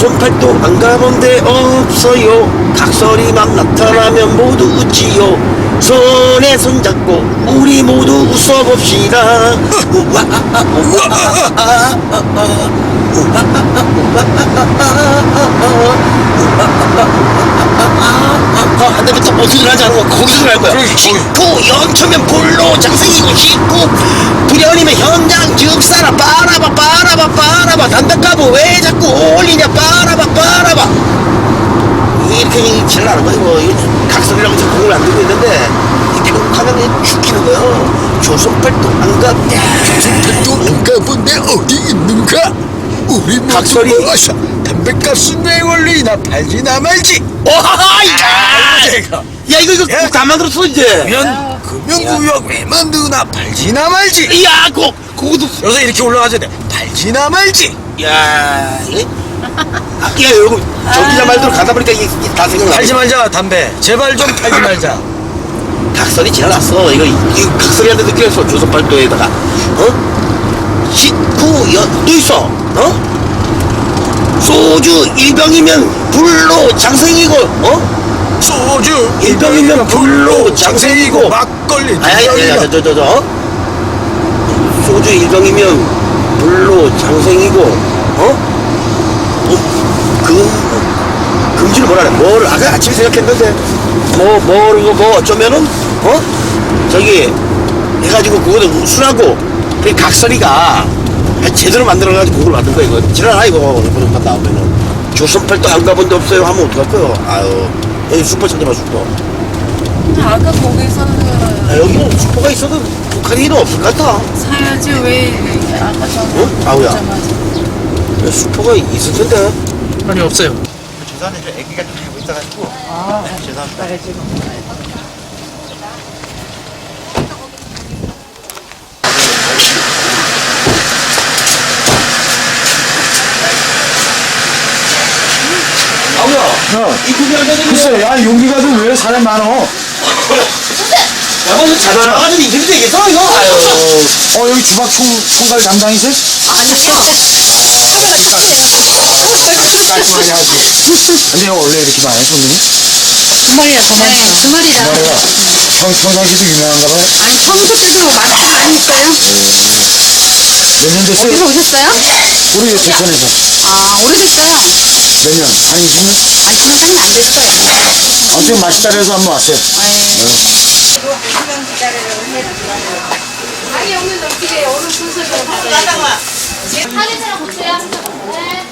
조선팔도 안 가본 데 없어요. 각설이만 나타나면 모두 웃지요. 손에 손잡고 우리 모두 웃어봅시다. 우와하하, 우와하하, 어디서 하지 않은 거야 거기서 할 거야. 식구 연초면 불로 장생이고 식구. 불연이면 현장 즉사라 빨아봐 빨아봐. 담배값을 왜 자꾸 올리냐? 빨아봐 빨아봐. 이렇게 질나는 거지 뭐. 이거 각설이라고 지금 공을 안 들고 있는데 이렇게 하면 죽히는 거예요 조선팔도 안 가. 조선팔도 안 가본데 어디 있는가? 우리 모두 각설이. 모아서 담배값은 왜 올리나 팔지나 말지. 와하하 야, 내가 야 이거 이거 야. 다 만들었어 이제. 면 금연구역 왜 만드나 팔지나 말지. 야 그거 그거도 요새 이렇게 올라가야 돼 팔지나 말지 야, 이- 아, 야, 여러분, 전기자 말대로 가다 보니까 이게 이게 다 생각나. 팔지 말자 담배 제발 좀 팔지 말자 각설이 지나갔어. 이거, 이거 각설이한테 느꼈어. 조선팔도에다가. 어? 식구, 여, 또 있어. 어? 소주 일병이면 불로 장생이고, 어? 소주 일병이면 불로 장생이고. 막걸리 아, 야, 야, 야, 두병이면 저, 저, 저, 저. 어? 일병이면 불로 장생이고, 어? 어? 금, 금지를 뭐라 그래? 뭘, 아까 아침에 생각했는데, 뭐, 뭐, 이거 뭐 어쩌면은, 어? 저기, 해가지고 그거는 술하고, 그 각설이가 제대로 만들어가지고 그걸 만든 거야, 이거. 지랄아, 이거. 이번에 나오면은. 조선팔도 안 가본 데 없어요 하면 어떡할 거야? 아유, 여기 슈퍼 찾아봐, 슈퍼. 아까 거기서는 아, 여기는 슈퍼가 있어도 북한에는 없을 것 같아. 사야지 왜 아까 전에 어? 아우야. 야, 슈퍼가 있을 텐데. 아니 없어요. 죄송한데 저 애기가 좀 자고 있어가지고 네, 죄송합니다 아우야. 이 구비 앉아야 글쎄 야 용기가 좀 왜 사람 많어 야, 먼저 자다가지고 이렇게 되겠어, 이거? 아유. 어 여기 주박 총, 총괄 담당이세요? 깔끔하게 하지 근데 원래 이렇게 많아요 손님이? 주말이야 주말이야 네, 주말이라 머리가 평, 평상시도 유명한가 봐요? 아니 평소 때도 많이 있어요 몇 년 됐어요? 어디서 오셨어요? 우리 대천에서 아 오래됐어요 몇 년? 한 20년? 아 상상이 안 됐어요 아무튼 맛있다 그래서 한번 왔어요 어떻게 순서대로 사진처럼 고쳐야 네.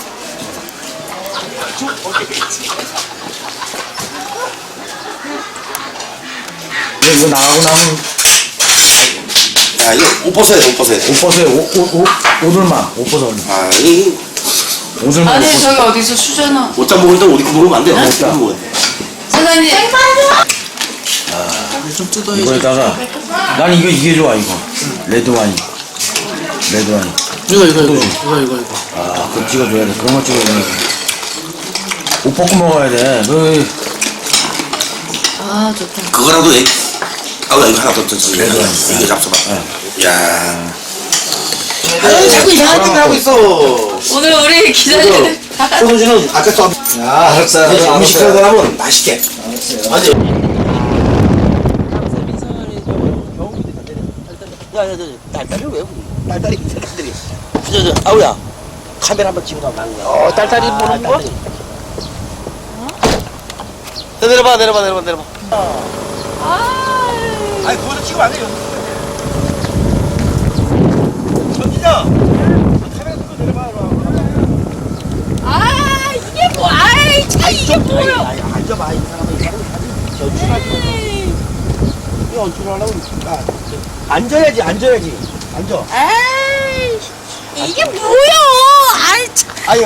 근데 이거 나가고 나면 야, 이거 옷 벗어야 돼, 옷 벗어야 돼. 옷 벗어요 옷, 옷, 옷, 옷을만 옷 벗어 아, 이 옷을만 아니 옷 벗어 저기 어디서 수저는 옷장 먹을 때옷 입고 먹으면 안 돼. 옷 입고 없다. 먹어야 돼. 사장님. 좀 뜯어야지. 이거에다가 난 이거 이게 좋아 이거. 레드 와인. 레드 와인. 이거 이거 이거. 이거 이거 이거. 아 그거 찍어줘야 돼. 그런 거 찍어줘야 돼옷 벗고 먹어야 돼. 너, 아 좋다. 그거라도 애, 아우야, 이거 하나 더 뜯지. 그래도 이거 잡숴봐. 네. 야. 아, 자꾸 이상한 짓을 하고 있어. 오늘 우리 기자님들 소도지는 아까 또. 야, 알았어. 음식 하는 사람은 맛있게. 맞아. 야, 야, 야, 딸딸이 왜 그래? 딸딸이, 딸딸이. 저, 저, 아우야. 카메라 한번 찍어봐, 망 어, 딸딸이 보는 거? 내려봐, 내려봐, 내려봐, 내려봐. 아니, 거기서 찍으면 안 돼요. 전기자! 카메라 들고 내려봐, 아 이게 뭐 아이 참 이게 뭐야 아니, 앉아봐, 이 사람은. 연출하지 마. 연출을 하려고 그러니까. 앉아야지, 앉아야지. 앉아. 에이 이게 뭐야 아이 참 아니,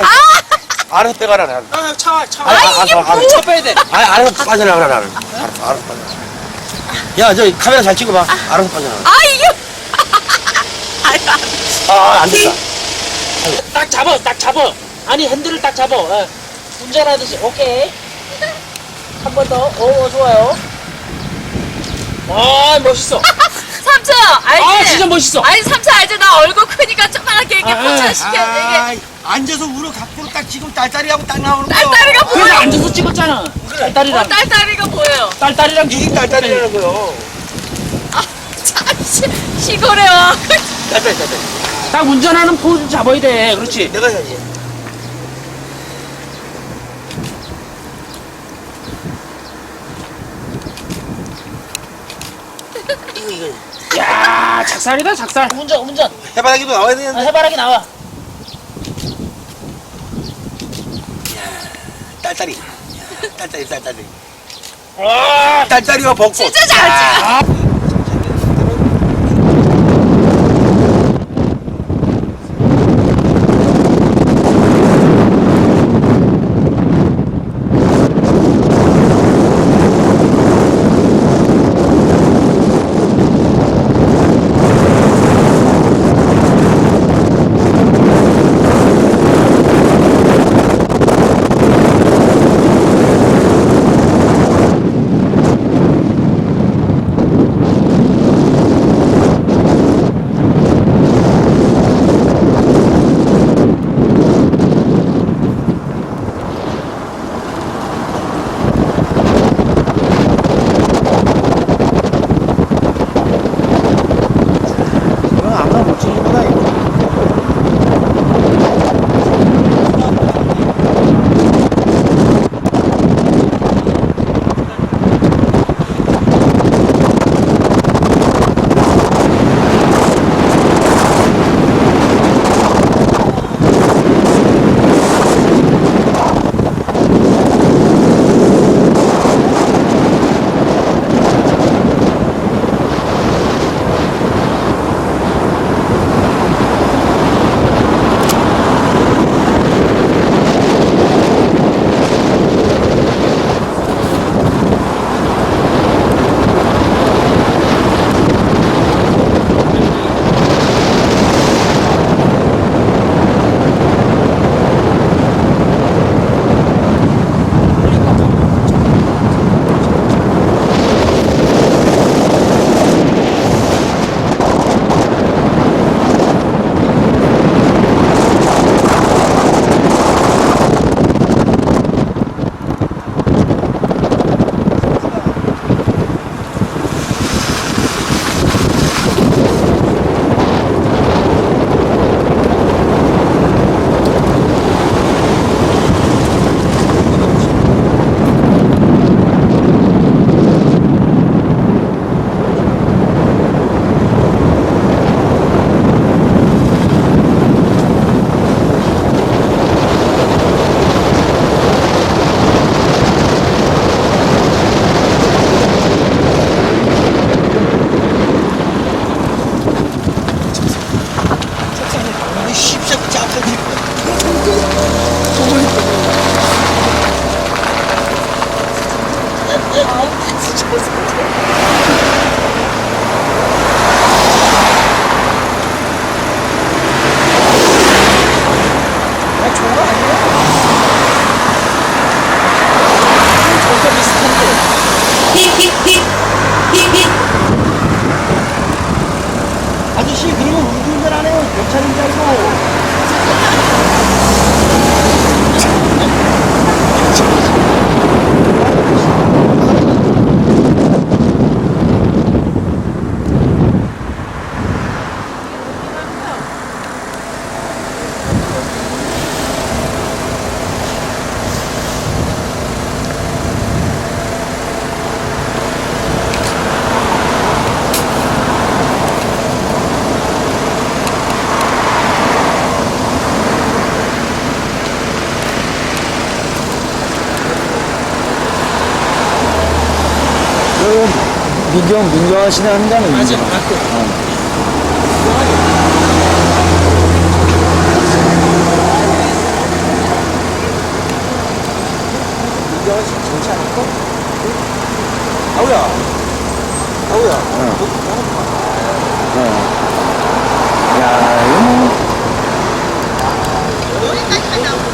알아서 빼가라, 나는. 아 차와 차와. 아, 아, 이게 아, 아? 차 빼야 돼. 아, 알아서 빠져나가라. 알았어, 알아서 빠져나가. 야, 저 카메라 잘 찍어봐. 알아서 빠져나가. 아 이게 아이 아, 안 됐다. 딱 잡아 딱 잡아. 아니 핸들을 딱 잡아. 어. 운전하듯이 오케이. 한 번 더. 오 좋아요. 아 멋있어. 삼촌 알지? 아 진짜 멋있어. 아니 삼촌 알지? 나 얼굴 크니까 조그맣게 이렇게 아, 포착 시켜야 돼 아이, 앉아서 우로 갖고 딱 지금 딸딸이하고 딱 나오는 거. 딸딸이가 그래서 보여. 앉아서 찍었잖아. 딸딸이랑 딸딸이가 보여요. 딸딸이랑 이게 딸딸이라는 거요. 참 시, 시골에 와. 딸딸 딸딸. 딱 운전하는 포즈 잡아야 돼. 그렇지. 내가 해야지. 이거 이거 야 작살이다 작살. 운전 운전. 해바라기도 나와야 아, 되는데. 해바라기 나와. 딸딸이. 야, 딸딸이 딸딸이. 아, 딸딸이와 벚꽃. 진짜 잘찍 아저씨 그러면 해요. 경찰인 줄 알고. 민경 민경 시대 한다는 맞아 민경. 맞고 아, 어. 민경아 지금 정치 안 했고? 아우야 아우야 어. 뭐, 뭐 응. 너 어. 야 이거 뭐 여기까지 갔다 오고